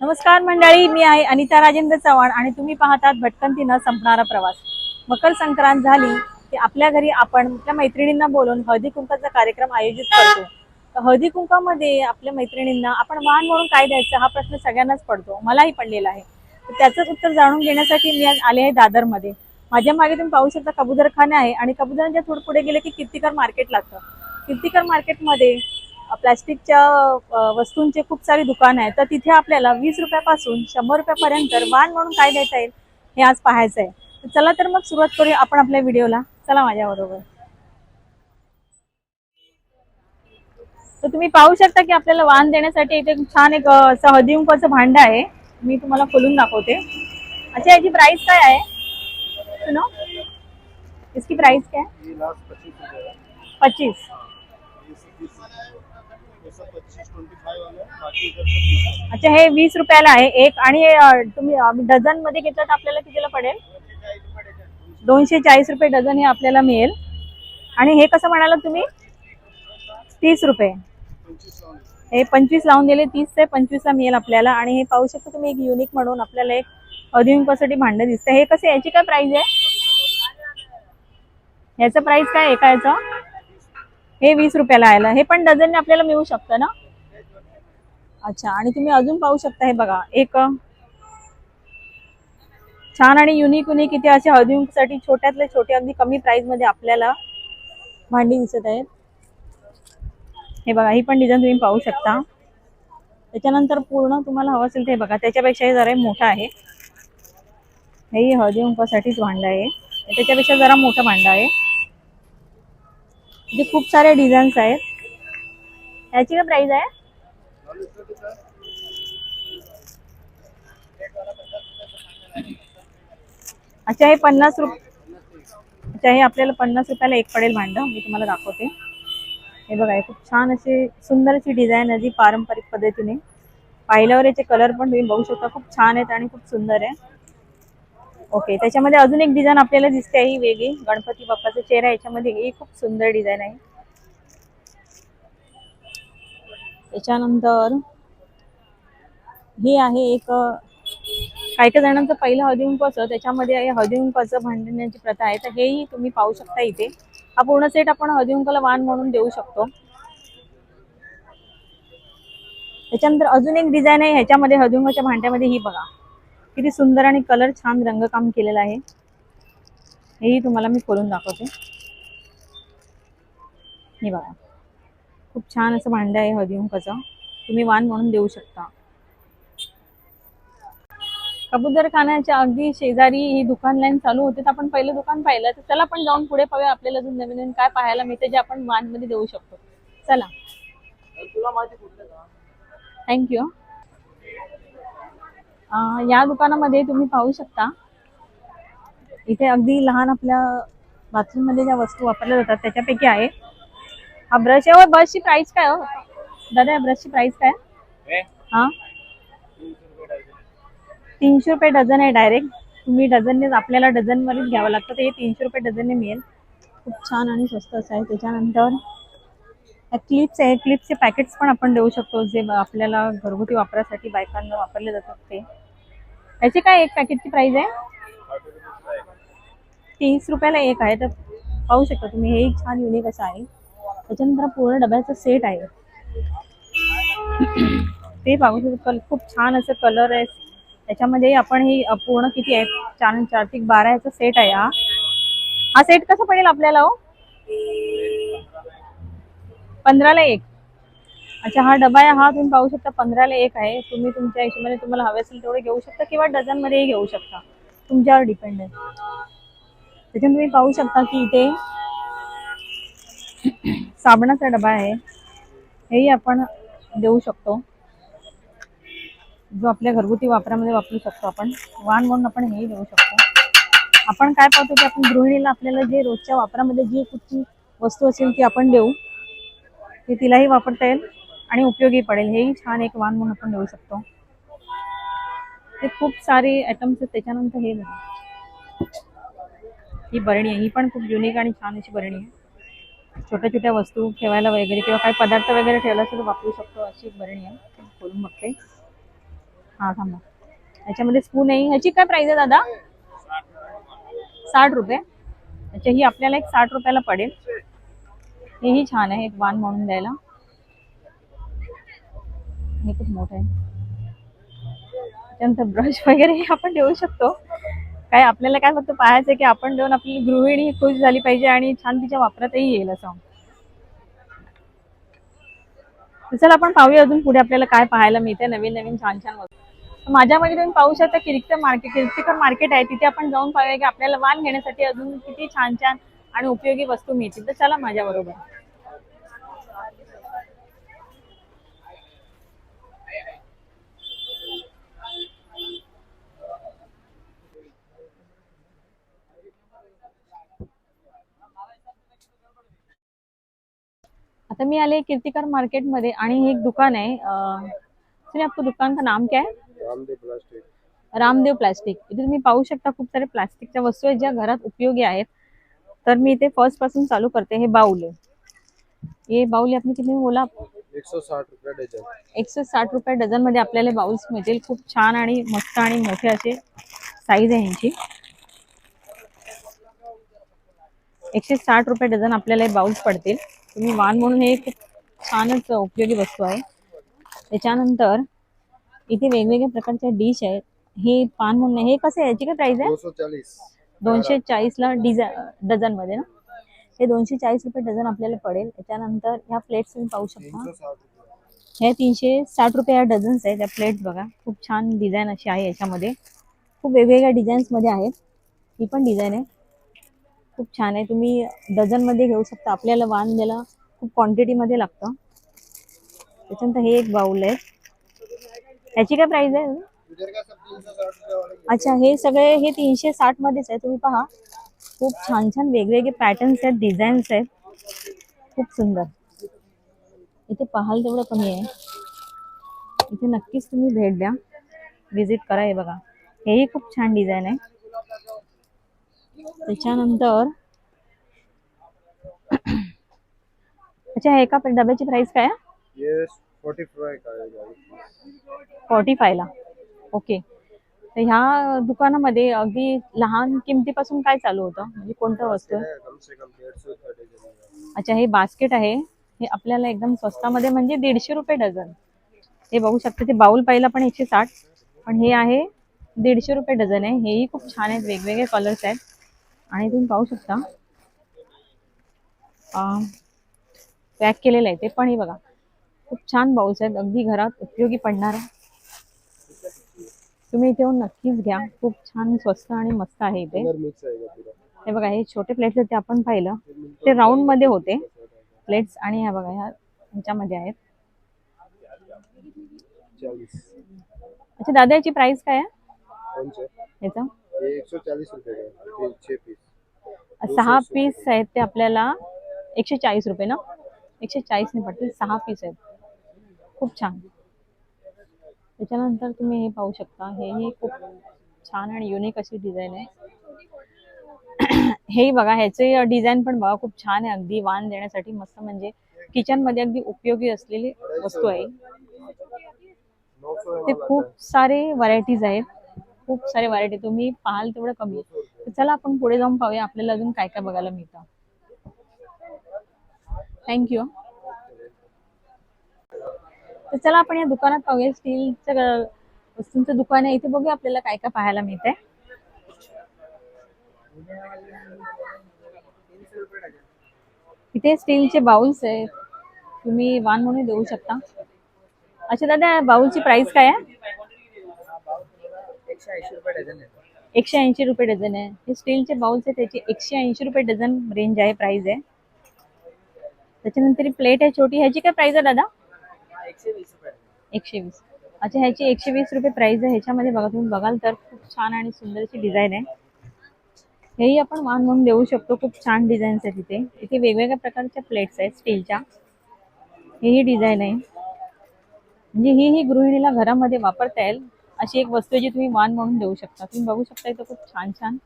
नमस्कार मंडळी मी आहे अनिता राजेंद्र चव्हाण आणि तुम्ही पाहतात भटकंती न संपणारा प्रवास. मकर संक्रांत झाली की आपल्या घरी आपण आपल्या मैत्रिणींना बोलून हळदी कुंकाचा कार्यक्रम आयोजित करतो. तर हळदी कुंकामध्ये आपल्या मैत्रिणींना आपण वाहन म्हणून काय द्यायचं हा प्रश्न सगळ्यांनाच पडतो मलाही पडलेला आहे. त्याचंच उत्तर जाणून घेण्यासाठी मी आज आले आहे दादरमध्ये. माझ्या मागे तुम्ही पाहू शकता कबुदरखाने आहे आणि कबुदरांच्या थोडं पुढे गेले की कीर्तिकर मार्केट लागतं. कीर्तिकर मार्केटमध्ये प्लॅस्टिकच्या वस्तूंचे खूप सारी दुकानं आहेत. तर तिथे आपल्याला वीस रुपयापासून शंभर रुपयापर्यंत वाण म्हणून काय देता येईल हे आज पाहायचं आहे तर चला तर मग सुरुवात करूया आपण आपल्या व्हिडिओला. चला माझ्याबरोबर. तर तुम्ही पाहू शकता की आपल्याला वाण देण्यासाठी इथे छान एक असं हळदी कुंकवाचं भांड आहे. मी तुम्हाला खोलून दाखवते. अच्छा याची प्राइस काय आहे? सुनो. इसकी प्राइस क्या? पच्चीस. अच्छा हे वीस रुपयाला आहे. एक आणि तुम्ही डझनमध्ये घेतलं तर आपल्याला कितीला पडेल? दोनशे चाळीस रुपये डझन हे आपल्याला मिळेल. आणि हे कसं म्हणाला तुम्ही? तीस रुपये. हे पंचवीस लावून दिले तीस ते पंचवीसला मिळेल आपल्याला. आणि हे पाहू शकता तुम्ही एक युनिक म्हणून आपल्याला एक अधुनिकासाठी भांडं दिसतं. हे कसं याची काय प्राइस आहे? याचं प्राइस काय आहे एका याचं? हे वीस रुपयाला आलं हे पण डझनने आपल्याला मिळू शकतं ना? अच्छा आणि तुम्ही अजून पाहू शकता हे बघा एक छान आणि युनिक युनिक इथे असे हळदीसाठी छोट्यातले छोटे अगदी कमी प्राइसमध्ये आपल्याला भांडी दिसत आहेत. हे बघा ही पण डिझाईन तुम्ही पाहू शकता. त्याच्यानंतर पूर्ण तुम्हाला हवं असेल ते बघा त्याच्यापेक्षा हे जरा मोठं आहे. हेही हळदी कुंकवासाठीच भांडं आहे. त्याच्यापेक्षा जरा मोठं भांडं आहे. इथे खूप सारे डिझाईन्स आहेत. याची काय प्राइस आहे? अच्छा हे पन्नास रुप अच्छा हे आपल्याला पन्नास रुपयाला एक पडेल भांडं. मी तुम्हाला दाखवते. हे बघा हे खूप छान अशी सुंदर अशी डिझाईन आहे जी पारंपरिक पद्धतीने. पाहिल्यावर याचे कलर पण तुम्ही बघू शकता. खूप छान आहेत आणि खूप सुंदर आहे. ओके त्याच्यामध्ये अजून एक डिझाईन आपल्याला दिसते ही वेगळी. गणपती बाप्पाचा चेहरा याच्यामध्ये ही खूप सुंदर डिझाईन आहे. त्याच्यानंतर हे आहे एक काही काही जणांचं पहिलं हळदी त्याच्यामध्ये आहे हळदी भांडण्याची प्रथा आहे. तर हेही तुम्ही पाहू शकता इथे. हा पूर्ण सेट आपण हळदी वाण म्हणून देऊ शकतो. त्याच्यानंतर अजून एक डिझाईन आहे ह्याच्यामध्ये हळदी भांड्यामध्ये ही बघा. किती सुंदर आणि कलर छान रंगकाम केलेलं आहे. हेही तुम्हाला मी खोलून दाखवते. हे बघा. खूप छान असं भांडं आहे हळदी कुंकवाचं तुम्ही वाण म्हणून देऊ शकता. कबूतरखान्याच्या अगदी शेजारी ही दुकान लाईन चालू होते. तर आपण पहिलं दुकान पाहिलं. तर चला आपण जाऊन पुढे पाहूया आपल्याला अजून नवीन नवीन काय पाहायला मिळते जे आपण वाणमध्ये देऊ शकतो. चला. थँक्यू या दुकानामध्ये तुम्ही पाहू शकता. इथे अगदी लहान आपल्या बाथरूममध्ये ज्या वस्तू वापरल्या जातात त्याच्यापैकी आहे. हा ब्रश आहे. ब्रशची प्राइस काय हो? दादा या ब्रशची प्राइस काय? हा? तीनशे रुपये डझन आहे डायरेक्ट तुम्ही डझनने आपल्याला डझनमध्येच घ्यावं लागतं. हे तीनशे रुपये डझनने मिळेल. खूप छान आणि स्वस्त असं आहे. त्याच्यानंतर क्लिप्स आहे. क्लिप्सचे पॅकेट्स पण आपण देऊ शकतो जे आपल्याला घरगुती वापरासाठी बायकांना वापरले जातात ते. याची काय एक पॅकेटची प्राइस आहे? तीस रुपयाला एक आहे. तर पाहू शकता तुम्ही हे एक छान युनिक असं आहे. त्याच्यानंतर पूर्ण डब्याचा सेट आहे. ते पाहू शकतो कल खूप छान असं कलर आहे. त्याच्यामध्ये आपण ही पूर्ण किती आहे? चार चार बारा याचा सेट आहे हा. हा सेट कसा पडेल आपल्याला हो? पंधराला एक. अच्छा हा डबा आहे हा तुम्ही पाहू शकता पंधराला एक आहे. तुम्ही तुमच्या हिशोबाने तुम्हाला हवे असेल तेवढे घेऊ शकता किंवा डझनमध्येही घेऊ शकता. तुमच्यावर डिपेंड आहे. त्याच्यात तुम्ही पाहू शकता की इथे साबणाचा डबा आहे. हेही आपण देऊ शकतो. जो आपल्या घरगुती वापरामध्ये वापरू शकतो आपण. वाण म्हणून आपण हेही देऊ शकतो. आपण काय पाहतो की आपण गृहिणीला आपल्याला जे रोजच्या वापरामध्ये जी कुठची वस्तू असेल ती आपण देऊ. हे तिलाही वापरता येईल आणि उपयोगी पडेल. हेही छान एक वाण म्हणून आपण देऊ शकतो. ते खूप सारे आयटम्स आहेत त्याच्यानंतर हे ही बरणी आहे. ही पण खूप युनिक आणि छान अशी बरणी आहे. छोट्या छोट्या वस्तू ठेवायला वगैरे किंवा काही पदार्थ वगैरे ठेवायला सुद्धा वापरू शकतो अशी एक बरणी आहे. बोलून बघते. हा थांबा याच्यामध्ये स्पून आहे. ह्याची काय प्राईज आहे दादा? साठ रुपये. अच्छा ही आपल्याला एक साठ रुपयाला पडेल. हेही छान आहे एक वान म्हणून द्यायला. हे खूप मोठं आहे. त्यानंतर ब्रश वगैरे आपण देऊ शकतो. काय आपल्याला काय फक्त पाहायचं की आपण देऊन आपली गृहिणी खुश झाली पाहिजे आणि छान तिच्या वापरातही येईल असं. चल चला आपण पाहूया अजून पुढे आपल्याला काय पाहायला मिळते नवीन नवीन छान छान वस्तू. माझ्या मध्ये तुम्ही पाहू शकता किरिक्त मार्केट किरिक्तकर मार्केट आहे. तिथे आपण जाऊन पाहूया की आपल्याला वाण घेण्यासाठी अजून किती छान छान आणि उपयोगी वस्तू मिळतील तर चला माझ्या बरोबर. आता मी आले कीर्तिकर मार्केटमध्ये आणि हे एक दुकान आहे. आपको दुकान का नाम क्या है रामदेव प्लास्टिक. रामदेव प्लास्टिक. इथे तुम्ही पाहू शकता खूप सारे प्लास्टिकच्या वस्तू आहेत ज्या घरात उपयोगी आहेत. तर मी इथे फर्स्टपासून चालू करते हे बाउल हे बाउल आपली किती बोला एक सौ साठ रुपये डझन. एकशे साठ रुपये डझनमध्ये आपल्याला बाउल्स मिळतील. खूप छान आणि मस्त आणि मोठे असे साईज आहे यांची. एकशे साठ रुपये डझन आपल्याला हे बाउल्स पडतील. तुम्ही वान म्हणून हे खूप छानच उपयोगी वस्तू आहे. त्याच्यानंतर इथे वेगवेगळ्या प्रकारच्या डिश आहेत. हे पान म्हणून. हे कसं आहे? याची काय प्राइस आहे? दोनशे चाळीसला डिझा डझनमध्ये ना? हे दोनशे चाळीस रुपये डझन आपल्याला पडेल. त्याच्यानंतर ह्या प्लेट्स तुम्ही पाहू शकता. हे तीनशे साठ रुपये या डझन्स आहेत. त्या प्लेट्स बघा. खूप छान डिझाईन अशी आहे याच्यामध्ये. खूप वेगवेगळ्या डिझाईन्समध्ये आहेत. ही पण डिझाईन आहे. खूप छान आहे. तुम्ही डझनमध्ये घेऊ शकता. आपल्याला वाण द्यायला खूप क्वांटिटीमध्ये लागतं. त्याच्यानंतर हे एक बाउल आहे. ह्याची काय प्राइस आहे? अच्छा हे सगळे हे तीनशे साठ मध्येच आहे तुम्ही पहा. खूप छान छान वेगवेगळे पॅटर्न्स आहेत डिझाईन्स आहेत. खूप सुंदर. इथे पाहाल तेवढं कमी आहे. इथे नक्कीच तुम्ही भेट द्या. विज़िट करा हे बघा. हेही खूप छान डिझाईन आहे. त्याच्यानंतर अच्छा हे का डब्याची प्राइस काय आहे? फॉर्टी फायला ओके. तर ह्या दुकानामध्ये अगदी लहान किमतीपासून काय चालू होतं? म्हणजे कोणत्या वस्तू? आहे अच्छा हे बास्केट आहे. हे आपल्याला एकदम स्वस्तामध्ये म्हणजे दीडशे रुपये डझन. हे बघू शकता ते बाउल पाहिला पण एकशे साठ. पण हे आहे दीडशे रुपये डझन आहे. हेही खूप छान आहेत वेगवेगळे कलर्स आहेत. आणि तुम्ही पाहू शकता. पॅक केलेलं आहे ते पण हे बघा. खूप छान बाउल्स आहेत. अगदी घरात उपयोगी पडणार तुम्ही इथे येऊन नक्कीच घ्या. खूप छान स्वस्त आणि मस्त आहे इथे. हे बघा हे छोटे प्लेट्स आहेत ते आपण पाहिलं. ते राऊंडमध्ये होते. प्लेट्स आणि ह्या बघा ह्या ह्याच्यामध्ये आहेत. अच्छा दादा याची प्राइस काय आहे? याचा? सहा पीस आहेत ते आपल्याला एकशे चाळीस रुपये ना? एकशे चाळीसने पडतील सहा पीस आहेत. खूप छान. त्याच्यानंतर तुम्ही हे पाहू शकता. हे ही खूप छान आणि युनिक अशी डिझाईन आहे. हे बघा ह्याचे डिझाईन पण बघा खूप छान आहे. अगदी वाण देण्यासाठी मस्त म्हणजे किचनमध्ये अगदी उपयोगी असलेली वस्तू आहे. ते खूप सारे व्हरायटीज आहेत. खूप सारे व्हरायटी तुम्ही पाहाल तेवढं कमी आहे. तर चला आपण पुढे जाऊन पाहूया. आपल्याला अजून काय काय बघायला मिळतं. थँक्यू तर चला आपण या दुकानात पाहूया. स्टीलचं वस्तूंचं दुकान आहे. इथे बघूया आपल्याला काय काय पाहायला मिळतंय. इथे स्टीलचे बाउल्स आहेत. तुम्ही वान म्हणून देऊ शकता. अच्छा दादा बाउलची प्राइस काय आहे? एकशे ऐंशी रुपये डझन आहे. हे स्टीलचे बाउल्स आहे त्याची एकशे ऐंशी रुपये डझन रेंज आहे प्राइस आहे. त्याच्यानंतर प्लेट आहे छोटी. ह्याची काय प्राइस आहे दादा? एकशे वीस अच्छा ह्याची एकशे वीस रुपये प्राइस आहे. ह्याच्यामध्ये बघा तुम्ही बघाल तर खूप छान आणि सुंदर अशी डिझाईन आहे. हेही आपण मान म्हणून देऊ शकतो. खूप छान डिझाईन्स आहेत इथे. इथे वेगवेगळ्या प्रकारच्या प्लेट्स आहेत स्टीलच्या हेही डिझाईन आहे. म्हणजे ही ही गृहिणीला घरामध्ये वापरता येईल अशी एक वस्तू जी तुम्ही मान म्हणून देऊ शकता. तुम्ही बघू शकता इथं खूप छान छान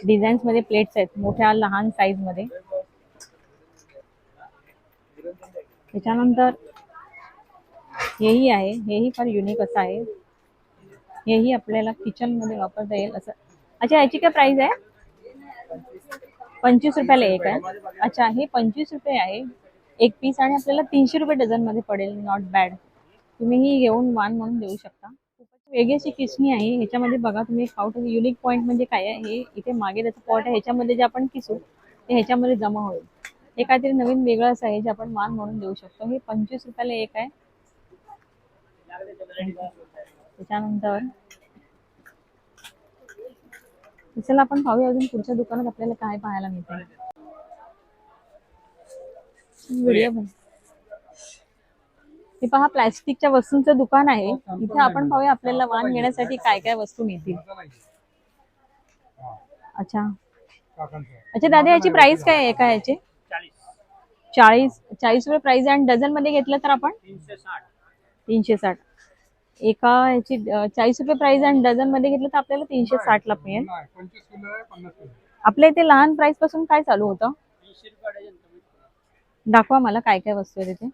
डिझाईन्समध्ये प्लेट्स आहेत मोठ्या लहान साईजमध्ये. त्याच्यानंतर हेही आहे हेही फार युनिक असं आहे. हेही आपल्याला किचनमध्ये वापरता येईल असं. अच्छा याची काय प्राइस आहे? पंचवीस रुपयाला एक आहे. अच्छा हे पंचवीस रुपये आहे. एक पीस आणि आपल्याला तीनशे रुपये डझनमध्ये पडेल नॉट बॅड तुम्ही ही घेऊन वान म्हणून देऊ शकता. खूपच वेगळी अशी किसणी आहे. ह्याच्यामध्ये बघा तुम्ही खाऊ युनिक पॉईंट म्हणजे काय आहे? हे इथे मागे त्याचं पॉट आहे. ह्याच्यामध्ये जे आपण किसू ते ह्याच्यामध्ये जमा होईल. हे काहीतरी नवीन वेगळं असं आहे जे आपण मान म्हणून देऊ शकतो. हे पंचवीस रुपयाला एक आहे. त्याच्यानंतर चला आपण पाहूया अजून पुढच्या दुकानात आपल्याला काय पाहायला मिळते हे पहा प्लॅस्टिकच्या वस्तूंचं दुकान आहे. इथे आपण पाहूया आपल्याला वाण घेण्यासाठी काय काय वस्तू मिळतील. अच्छा. अच्छा दादा याची प्राइस काय आहे? एका याची चाळीस चाळीस रुपये प्राइस आहे आणि डझनमध्ये घेतलं तर आपण तीनशे साठ. एका ह्याची चाळीस रुपये प्राइस आणि डझनमध्ये घेतलं तर आपल्याला तीनशे साठ ला मिळेल. आपल्या इथे लहान प्राइसपासून काय चालू होतं? दाखवा मला काय काय वस्तू आहे तिथे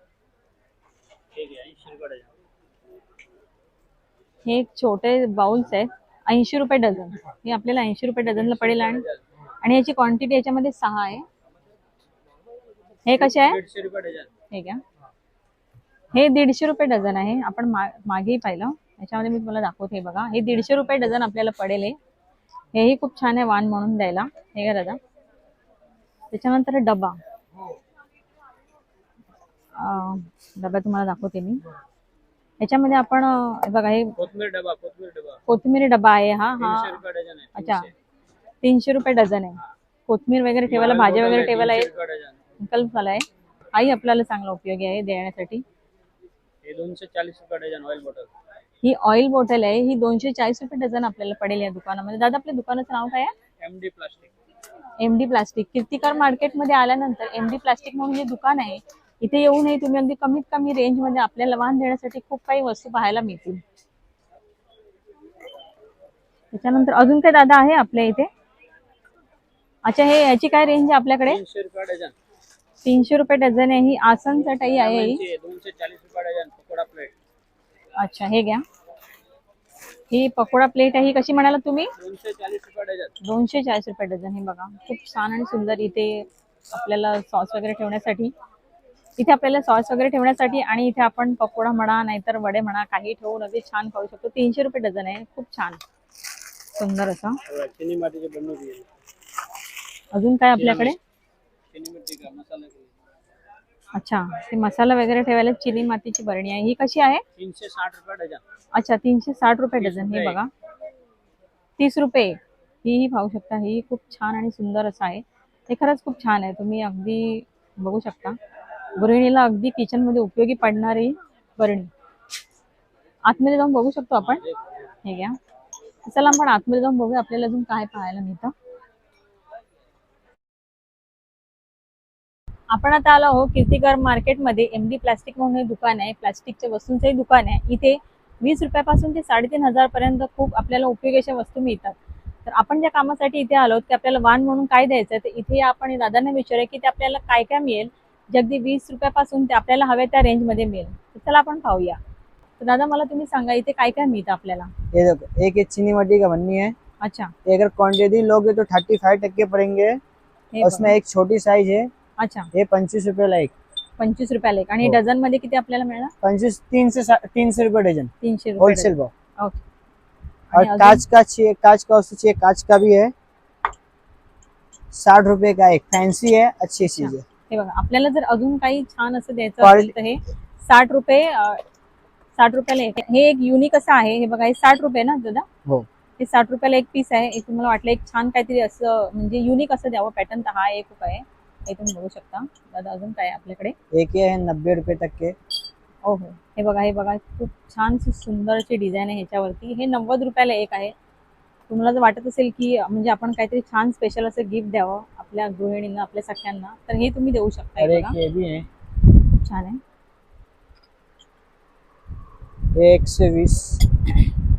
हे एक छोटे बाउल्स आहेत. ऐंशी रुपये डझन हे आपल्याला ऐंशी रुपये डझनला पडेल आणि याची क्वांटिटी याच्यामध्ये सहा आहे. हे कसे आहे? हे घ्या हे दीडशे रुपये डझन आहे. आपण मा मागेही पाहिलं. याच्यामध्ये मी तुम्हाला दाखवते हे बघा. हे दीडशे रुपये डझन आपल्याला पडेल हे. हेही खूप छान आहे वान म्हणून द्यायला. हे घ्या दादा. त्याच्यानंतर डबा. अं, डबा तुम्हाला दाखवते मी. ह्याच्यामध्ये आपण अं, हे बघा हे कोथमीर डबा कोथमीर डबा. कोथिंबीर डबा आहे हा हा. तीनशे रुपये डझन आहे अच्छा. तीनशे. रुपये डझन आहे. कोथमीर वगैरे ठेवायला भाज्या वगैरे ठेवायला डझन. विकल्प झाला आहे हाही आपल्याला चांगला उपयोगी आहे देण्यासाठी. हे दोनशे चाळीस रुपये डझन ऑइल बॉटल ही ऑइल बॉटल आहे. ही दोनशे चाळीस रुपये डझन आपल्याला पडेल या दुकानामध्ये. दादा आपल्या दुकानाचं नाव काय आहे? M D plastic M D plastic Kirtikar मार्केटमध्ये आल्यानंतर एम डी प्लास्टिक म्हणून जे दुकान आहे इथे येऊनही तुम्ही अगदी कमीत कमी रेंजमध्ये आपल्याला वाहन देण्यासाठी खूप काही वस्तू पाहायला मिळतील. त्याच्यानंतर अजून काय दादा आहे आपल्या इथे? अच्छा हे याची काय रेंज आहे आपल्याकडे? तीनशे रुपये डझन आहे. ही आसन चटाई आहे ही. दोनशे दोनशे चाळीस रुपये डझन पकोडा प्लेट अच्छा हे घ्या. ही पकोडा प्लेट आहे. ही कशी म्हणाला तुम्ही? दोनशे चाळीस रुपये डझन. दोनशे चाळीस रुपये डझन. हे बघा खूप छान आणि सुंदर इथे आपल्याला सॉस वगैरे ठेवण्यासाठी. इथे आपल्याला सॉस वगैरे ठेवण्यासाठी आणि इथे आपण पकोडा म्हणा नाहीतर वडे म्हणा काही ठेवून अगदी छान खाऊ शकतो. तीनशे रुपये डझन आहे. खूप छान. सुंदर असं. अजून काय आपल्याकडे? अच्छा ते मसाला वगैरे ठेवायला चिनी मातीची बरणी आहे. ही कशी आहे? तीनशे साठ रुपये डझन. अच्छा तीनशे साठ रुपये डझन. हे. बघा. तीस रुपये. ही ही पाहू शकता. ही खूप छान आणि सुंदर असं आहे. हे खरंच खूप छान आहे. तुम्ही अगदी बघू शकता. गृहिणीला अगदी किचनमध्ये उपयोगी पडणारी बरणी. आतमध्ये जाऊन बघू शकतो आपण? हे घ्या. चला आपण आतमध्ये जाऊन बघूया आपल्याला अजून काय पाहायला मिळतं. आपण आता आलो आहोत कीर्तिकर मार्केटमध्ये. एम डी प्लास्टिक म्हणून हे दुकान आहे. प्लास्टिकच्या वस्तूंचंही दुकान आहे. इथे वीस रुपयापासून ते साडेतीन हजार पर्यंत खूप आपल्याला उपयोगी अशा वस्तू मिळतात. तर आपण ज्या कामासाठी इथे आलो की आपल्याला वाण म्हणून काय द्यायचं तर इथे आपण दादांना विचारूया की ते आपल्याला काय काय मिळेल. जे अगदी वीस रुपयापासून ते आपल्याला हव्या त्या रेंजमध्ये मिळेल. तर चला आपण पाहूया. तर दादा मला तुम्ही सांगा इथे काय काय मिळतं आपल्याला? ये देखो एक ये चीनी मट्टी का बन्नी है अच्छा. ये अगर क्वांटिटी लोगे तो थर्टी फाइव टक्के पड़ेंगे. उसमें बघा. एक छोटी साइज है अच्छा. ये पंचवीस रुपए ला एक. पंचवीस रुपयाला एक. आणि हो. डझनमध्ये किती आपल्याला मिळणार? पंचवीस तीन से सा- तीन सौ रुपए डजन तीनशे रुपये होलसेल भाव. डझन. ओके. और आणि अजून? कांच का चाहिए कांच का वस्तु चाहिए कांच का भी है साठ रुपए का एक. फैंसी है अच्छी चीज है हे बघा आपल्याला जर अजून काही छान असं द्यायचं Quality- असेल तर हे साठ रुपये अं, साठ रुपयाला एक. हे एक युनिक असं आहे. हे बघा हे साठ रुपये ना दादा? हो. हे साठ रुपयाला एक पीस आहे. हे तुम्हाला वाटलं एक छान काहीतरी असं म्हणजे युनिक असं द्यावं. पॅटर्न तर हा एक आहे. हे तुम्ही बघू शकता. दादा अजून काय आहे आपल्याकडे? एक ये है नब्बे रुपए तक के हो हो हे बघा हे बघा खूप छान सुंदर अशी डिझाईन आहे ह्याच्यावरती. हे नव्वद रुपयाला एक आहे. तुम्हाला जर वाटत असेल की म्हणजे आपण काहीतरी छान स्पेशल असं गिफ्ट द्यावं आपल्या गृहिणींना आपल्या सख्यांना तर हे तुम्ही देऊ शकता छान आहे. ये एक सौ बीस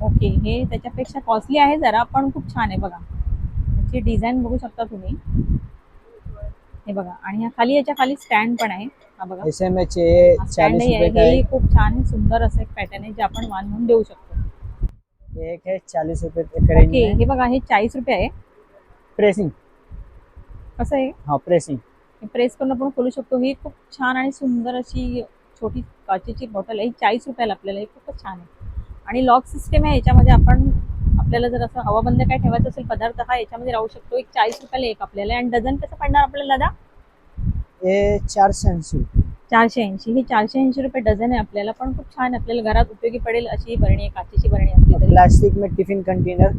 ओके हे त्याच्यापेक्षा कॉस्टली आहे जरा पण खूप छान आहे बघा. त्याची डिझाईन बघू शकता तुम्ही. हे बघा. आणि ह्या खाली याच्या खाली स्टँड पण आहे. हा बघा. ऐसे में चाहिए स्टँड खूप छान सुंदर असं एक पॅटर्न आहे जे आपण मान म्हणून देऊ शकतो. एक है ओके में हे बघा हे चाळीस रुपये आहे. प्रेसिंग कसं आहे? हाँ प्रेसिंग प्रेस करून आपण खोलू शकतो. ही खूप छान आणि सुंदर अशी छोटी काचेची बॉटल आहे. चाळीस रुपयाला आपल्याला ही खूपच छान आहे. आणि लॉक सिस्टम आहे याच्यामध्ये आपण आपल्याला जर असं हवाबंद काय ठेवायचं असेल पदार्थ हा याच्यामध्ये राहू शकतो. एक चाळीस रुपयाला एक आपल्याला. आणि डझन कसं पडणार आपल्याला दादा? ये चारशे ऐंशी चारशे ऐंशी. ही चारशे ऐंशी रुपये डझन आहे आपल्याला. पण खूप छान आहे. आपल्याला घरात उपयोगी पडेल अशी ही बरणी आहे काचेची बरणी असली तरी. प्लास्टिक में टिफिन कंटेनर.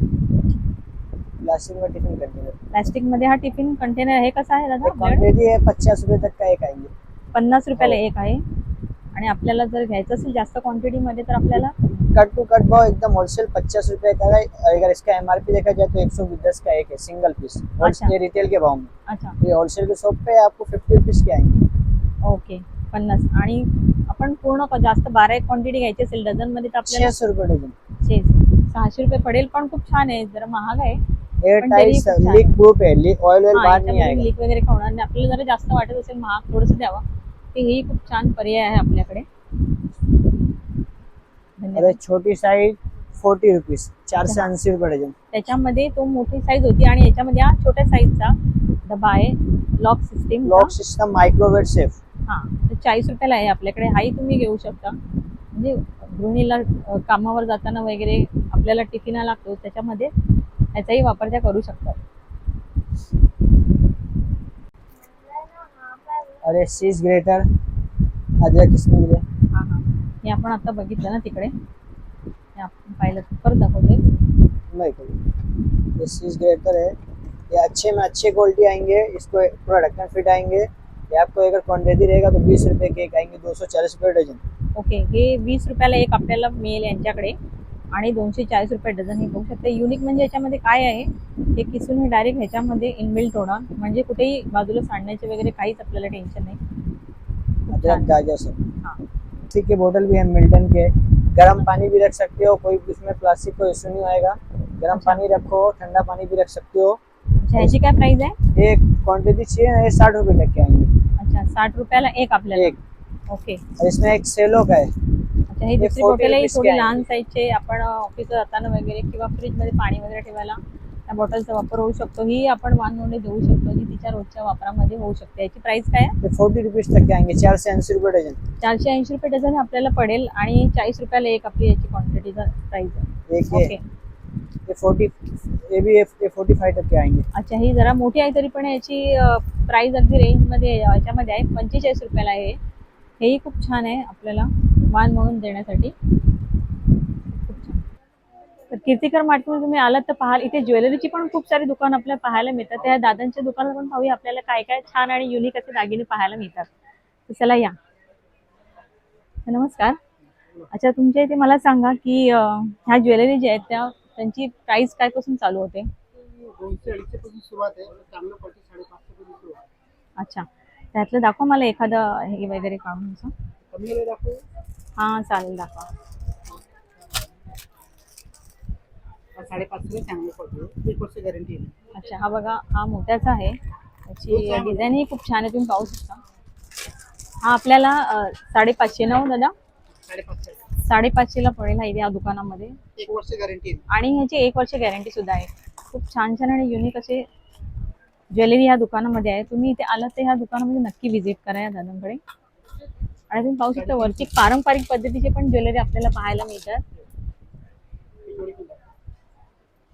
प्लास्टिक में टिफिन कंटेनर. प्लास्टिकमध्ये हा टिफिन कंटेनर आहे कसा आहे दादा? आपल्याकडे? क्वांटिटी है पचास रुपए तक का एक आएंगे पन्नास रुपयाला हो. एक आहे. आणि आपल्याला जर घ्यायचं असेल जास्त क्वांटिटी मध्ये तर आपल्याला कट टू कट भाव एकदम होलसेल पचास रुपए का है। अगर इसका एमआरपी देखा जाए तो एक सौ दस का एक है सिंगल पीस अच्छा। ये रिटेल के भाव में। अच्छा। ये होलसेल के शॉप पे आपको फिफ्टी रुपीज के आएंगे। ओके पन्नास। आणि आपण पूर्ण क- जास्त बारा एक क्वांटिटी घ्यायची असेल डझनमध्ये तर आपल्याला छह सौ रुपए डजन छे सहाशे रुपये पडेल पण खूप छान आहे जरा महाग आहे. लीक प्रूफ है लीक ऑयल ऑयल बाहर नहीं आएगा लीक वगैरे खावणार नाही आपल्याला जरा जास्त वाटत असेल महाग थोडंसं द्यावा. ते ही खूप छान पर्याय आहे आपल्याकडे. अरे छोटी साइज फोर्टी रुपीज चारशे ऐंशी रुपये त्याच्यामध्ये तो मोठी साईज होती आणि याच्यामध्ये हा छोट्या साईजचा डबा आहे lock system lock system microwave safe हा चाळीस रुपयाला आहे आपल्याकडे. हाही तुम्ही घेऊ शकता. म्हणजे गृहिणीला कामावर जाताना वगैरे आपल्याला टिफिना लागतो त्याच्यामध्ये याचाही वापर त्या करू शकतात. अरे सीज ग्रेटर अदरक इसमें है। आपण आता बघितलं ना तिकडे. हे आपण पाहिलं परत दाखवते नहीं ग्रेटर है ये अच्छे में अच्छे क्वालिटी आएंगे इसको पूरा ढक्कन फिट आएंगे। ये आपको अगर क्वांटिटी रहेगा तो बीस रुपए के एक आएंगे दो सौ चालीस रुपये डजन ओके हे वीस रुपयाला एक आपल्याला मिळेल यांच्याकडे आणि दोनशे चाळीस रुपये डझन हे बघू शकते. युनिक म्हणजे याच्यामध्ये काय आहे? हे किसून हे डायरेक्ट ह्याच्यामध्ये इनबिल्ट होणार. म्हणजे कुठेही बाजूला सांडण्याचे वगैरे काहीच आपल्याला टेन्शन नाही. गाजर हाँ. प्लास्टिक के बोतल भी है मिल्टन के। गर्म पानी भी रख सकते हो कोई उसमें प्लास्टिक को इशू नहीं आएगा। गर्म अच्छा। पानी रखो ठंडा पानी भी रख सकते हो। ह्याची काय प्राइस आहे एक क्वांटिटी चाहिए ना ये साठ रुपए तक के आएँगे। अच्छा साठ रुपयाला एक आपल्याला एक। ओके और इसमें एक सेलो का है। अच्छा ही दुसरी 40 बॉटल आहे ही rupees थोडी आहे. लहान साईजचे आपण ऑफिसला जाताना वगैरे किंवा फ्रीजमध्ये पाणी वगैरे ठेवायला त्या बॉटलचा वापर होऊ शकतो. ही आपण वानवणे देऊ शकतो जी तिच्या रोजच्या वापरामध्ये होऊ शकते. याची प्राइस काय आहे? फोर्टी रुपीज तक के आएंगे चार से अस्सी रुपये डजन चारशे ऐंशी रुपये डझन आपल्याला पडेल आणि चाळीस रुपयाला एक आपली याची क्वांटिटीचा प्राइस आहे. एक ये ओके ये फोर्टी ये भी ये फोर्टी फाइव तक के आएंगे अच्छा ही जरा मोठी आहे तरी पण याची प्राइस अगदी रेंजमध्ये याच्यामध्ये आहे. पंचेचाळीस रुपयाला आहे. हेही खूप छान आहे आपल्याला वान म्हणून देण्यासाठी. तर कीर्तिकर मार्केटमध्ये तुम्ही आलात तर पाहाल. इथे ज्वेलरीची पण खूप सारी दुकान आपल्याला पाहायला मिळतात. त्या दादांच्या दुकानात पण पाहूया आपल्याला काय काय छान आणि युनिक असे दागिने पाहायला मिळतात. तर चला या. नमस्कार. अच्छा तुमच्या इथे मला सांगा की ह्या ज्वेलरी ज्या आहेत त्या त्यांची प्राइस काय पासून चालू होते? अच्छा. त्यातलं दाखवा मला एखादं हे वगैरे काढून हां चालेल दाखवा. साडेपाचशे चांगलं क्वालिटी एक वर्ष गॅरंटी आहे अच्छा हा बघा हा मोठ्याचा आहे. त्याची डिझाईनही खूप छान आहे तुम्ही पाहू शकता. हा आपल्याला साडेपाचशे ना दादा साडेपाचशे. साडेपाचशेला पडेल हा इथे या दुकानामध्ये. एक वर्ष गॅरंटी आणि ह्याची एक वर्ष गॅरंटी सुद्धा आहे. खूप छान छान आणि युनिक असे ज्वेलरी ह्या दुकानामध्ये आहे. तुम्ही इथे आलात तर ह्या दुकानामध्ये नक्की व्हिजिट करा या दादांकडे. आणि तुम्ही पाहू शकता वरती पारंपरिक पद्धतीचे पण ज्वेलरी आपल्याला पाहायला मिळतात.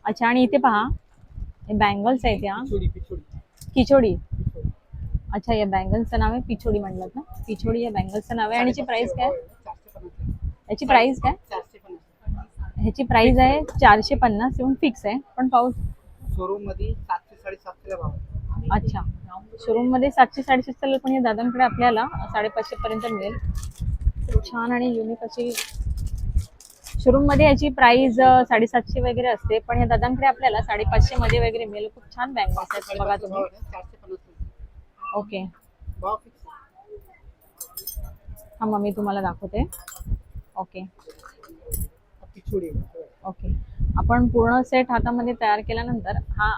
अच्छा आणि इथे पहा. हे बँगल्स आहेत या. किचोडी अच्छा या बँगल्सचं नाव आहे पिछोडी म्हणलात ना. पिछोडी या बँगल्सचं नाव आहे. आणि याची प्राइस काय? याची प्राइस काय? ह्याची प्राइस आहे चारशे पन्नास येऊन फिक्स आहे. पण पाहू शोरूममध्ये सातशे साडेसातशेला. अच्छा. शोरूममध्ये सातशे साडेसातशे पण या दादांकडे आपल्याला साडेपाचशे पर्यंत मिळेल. खूप छान आणि युनिक अशी शोरूममध्ये याची प्राइस साडेसातशे वगैरे असते पण या दादांकडे आपल्याला साडेपाचशे मध्ये वगैरे मिळेल. खूप छान बँगल्स आहेत बघा तुम्ही. ओके हा मग मी तुम्हाला दाखवते. ओके ओके आपण पूर्ण सेट हातामध्ये तयार केल्यानंतर हा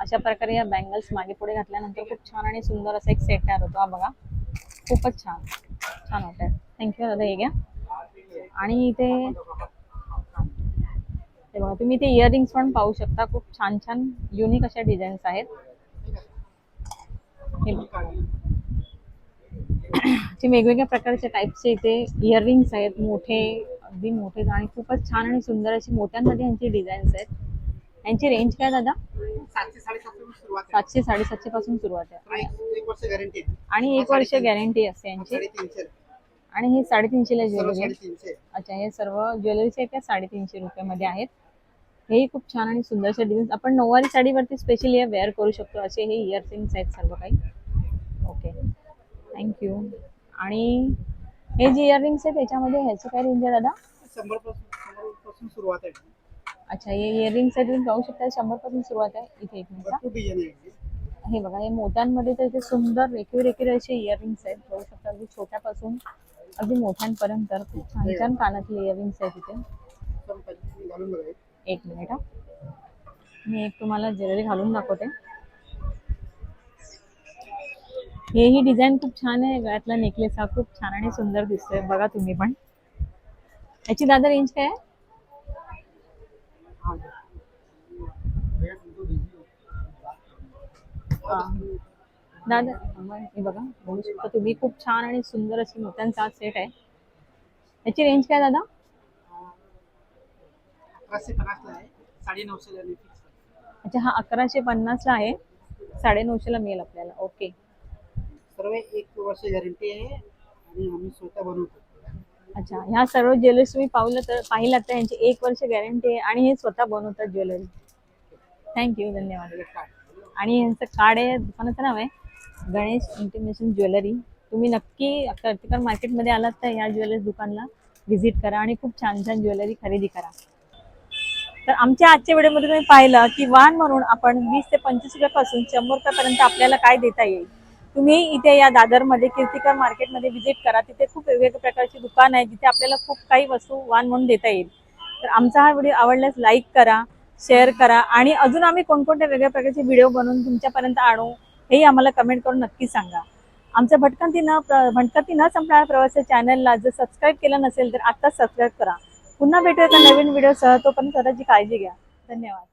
अशा प्रकारे या बँगल्स मागे पुढे घातल्यानंतर खूप छान आणि सुंदर असा एक सेट तयार होतो. हा बघा. खूपच छान. छान होत आहे थँक्यू दादा हे घ्या. आणि इथे हे बघा तुम्ही इथे इयरिंग्स पण पाहू शकता. खूप छान छान युनिक अशा डिझाईन्स आहेत. वेगवेगळ्या प्रकारच्या टाईपचे इथे इयरिंग्स आहेत. मोठे अगदी मोठे आणि खूपच छान आणि सुंदर अशी मोठ्यांमध्ये यांची डिझाईन्स आहेत. यांची रेंज काय दादा? सातशे साडेसातशे पासून सुरुवात आहे. आणि एक वर्ष गॅरंटी असते यांची. आणि हे साडेतीनशेला ज्वेलरी अच्छा हे सर्व ज्वेलरीचे साडेतीनशे रुपयामध्ये आहेत. हेही खूप छान आणि सुंदरशा डिझाईन्स आपण नऊवारी साडीवरती स्पेशली हे वेअर करू शकतो असे हे इयररिंग्स आहेत सर्व काही. ओके थँक्यू आणि हे जे इयररिंग्स आहेत त्याच्यामध्ये ह्याची काय रेंज आहे दादा? शंभरपासून शंभरपासून सुरुवात आहे. अच्छा हे इयररिंग्स आहेत तुम्ही पाहू शकता शंभरपासून सुरुवात आहे. इथे एक मिनिट डिझाईन हे. बघा हे मोठ्यांमध्ये तर इथे सुंदर रेखीव रेखीव असे इयररिंग्स आहेत. बघू शकता अगदी छोट्यापासून अगदी मोठ्यांपर्यंत. खूप छान छान कानातले इयररिंग्स आहेत इथे. एक मिनिट हा. मी एक तुम्हाला ज्वेलरी घालून दाखवते. हे ही डिझाईन खूप छान आहे. गळ्यातला नेकलेस हा खूप छान आणि सुंदर दिसतोय. बघा तुम्ही पण. याची दादा रेंज काय आहे? दादा हे बघा बघू शकता तुम्ही. खूप छान आणि सुंदर अशी मोत्यांचा सेट आहे. याची रेंज काय दादा? अकराशे पन्नासला आहे. साडे नऊशेला फिक्स अच्छा हा अकराशे पन्नासला आहे. साडे नऊशेला मिळेल आपल्याला. ओके सर्व एक वर्ष गॅरंटी आहे आणि आम्ही स्वतः बनवतो अच्छा ह्या सर्व ज्वेलरीज तुम्ही पाहिलं तर पाहिलात तर यांची एक वर्ष गॅरंटी आहे आणि हे स्वतः बनवतात ज्वेलरी थँक्यू धन्यवाद. आणि यांचं कार्ड आहे दुकानाचं नाव आहे गणेश इंटिमेशन ज्वेलरी तुम्ही नक्की कर्तिकर मार्केटमध्ये आलात तर या ज्वेलरी दुकानला व्हिजिट करा आणि खूप छान छान ज्वेलरी खरेदी करा. तर आमच्या आजच्या व्हिडिओमध्ये तुम्ही पाहिलं की वाहन म्हणून आपण वीस ते पंचवीस रुपयापासून शंभर रुपयापर्यंत आपल्याला काय देता येईल? तुम्ही इथे या दादरमध्ये कीर्तिकर मार्केटमध्ये व्हिजिट करा. तिथे खूप वेगवेगळ्या प्रकारची दुकान आहे जिथे आपल्याला खूप काही वस्तू वाहन म्हणून देता येईल. तर आमचा हा व्हिडिओ आवडल्यास लाईक करा शेअर करा आणि अजून आम्ही कोणकोणत्या वेगळ्या प्रकारचे व्हिडिओ बनवून तुमच्यापर्यंत आणू हेही आम्हाला कमेंट करून नक्की सांगा. आमचं भटकंती न भटकंती न संपणाऱ्या प्रवासी चॅनलला जर सबस्क्राईब केलं नसेल तर आत्ताच सबस्क्राईब करा. पुन्हा भेटूया एका नवीन व्हिडिओसह तोपर्यंत स्वतःची काळजी घ्या. धन्यवाद.